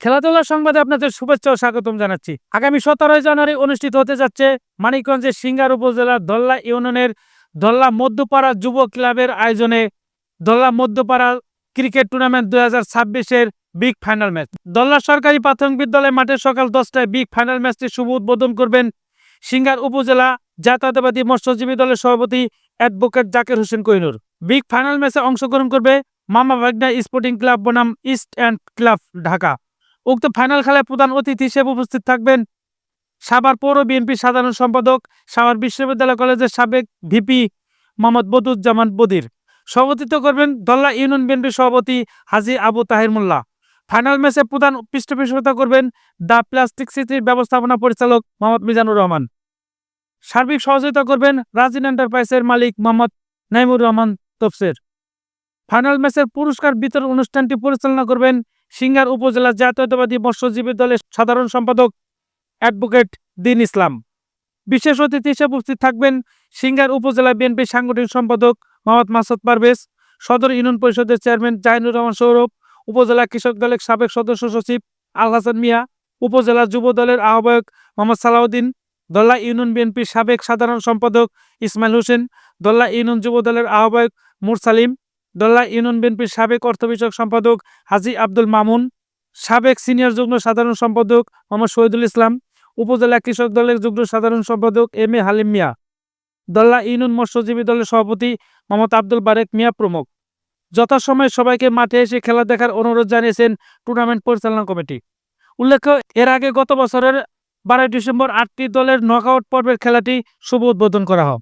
খেলাধুলার সংবাদে আপনাদের শুভেচ্ছা ও স্বাগতম জানাচ্ছি। আগামী সতেরোই জানুয়ারি অনুষ্ঠিত হতে যাচ্ছে মানিকগঞ্জের সিঙ্গার উপজেলার দল্লা ইউনিয়নের দল্লা মধ্যপাড়া যুব ক্লাবের আয়োজনে দল্লা মধ্যপাড়া ক্রিকেট টুর্নামেন্ট দুই হাজার ছাব্বিশের বিগ ফাইনাল ম্যাচ। দল্লা সরকারি প্রাথমিক বিদ্যালয় মাঠে সকাল দশটায় বিগ ফাইনাল ম্যাচটি শুভ উদ্বোধন করবেন সিঙ্গার উপজেলা জাতীয়তাবাদী মৎস্যজীবী দলের সভাপতি advocate Zakir Hossain Kohinoor big final ম্যাচে অংশগ্রহণ করবে মামা ভাগনা স্পোর্টিং ক্লাব বনাম ইস্ট অ্যান্ড ক্লাব ঢাকা। উক্ত ফাইনাল খেলায় প্রধান অতিথি হিসেবে উপস্থিত থাকবেন সাভার পৌর বিএনপি সাধারণ সম্পাদক, সাভার বিশ্ববিদ্যালয় কলেজের সাবেক ভিপি মোহাম্মদ বদুজ্জামান বদির। সভাপতিত্ব করবেন দল্লা ইউনিয়ন বিএনপি সভাপতি হাজি আবু তাহির মোল্লা। ফাইনাল ম্যাচে প্রধান পৃষ্ঠপোষকতা করবেন দ্য প্লাস্টিক সিটির ব্যবস্থাপনা পরিচালক মোহাম্মদ মিজানুর রহমান। সার্বিক সহযোগিতা করবেন রাজিন এন্টারপ্রাইজের মালিক মোহাম্মদ নাইমুর রহমান তফসের। ফাইনাল ম্যাচের পুরস্কার বিতরণ অনুষ্ঠানটি পরিচালনা করবেন সিঙ্গার উপজেলা জাতীয়তাবাদী মৎস্যজীবী দলের সাধারণ সম্পাদক অ্যাডভোকেট দিন ইসলাম। বিশেষ অতিথি হিসেবে উপস্থিত থাকবেন সিঙ্গার উপজেলা বিএনপি সাংগঠনিক সম্পাদক মোহাম্মদ মাসুদ পারভেজ, সদর ইউনিয়ন পরিষদের চেয়ারম্যান জাহিনুর রহমান সৌরভ, উপজেলা কৃষক দলের সাবেক সদস্য সচিব আল হাসান মিয়া, উপজেলা যুব দলের আহ্বায়ক মোহাম্মদ সালাউদ্দিন, দল্লা ইউনিয়ন বিএনপির সাবেক সাধারণ সম্পাদক ইসমাইল হোসেন, দল্লা ইউনিয়ন যুব দলের আহ্বায়ক মুরসালিম দল্লা ইউনিয়ন বিএনপির সাবেক অর্থ বিষয়ক সম্পাদক হাজি আব্দুল মামুন, সাবেক সিনিয়র যুগ্ম সাধারণ সম্পাদক মোহাম্মদ শহীদুল ইসলাম, উপজেলা কৃষক দলের যুগ্ম সাধারণ সম্পাদক M A Halim Mia, Dalla union মৎস্যজীবী দলের সভাপতি মোহাম্মদ আব্দুল বারেক মিয়া প্রমুখ। যথাসময়ে সবাইকে মাঠে এসে খেলা দেখার অনুরোধ জানিয়েছেন টুর্নামেন্ট পরিচালনা কমিটি। উল্লেখ্য, এর আগে গত বছরের বারোই ডিসেম্বর আটটি দলের নকআউট পর্বের খেলাটি শুভ উদ্বোধন করা হয়।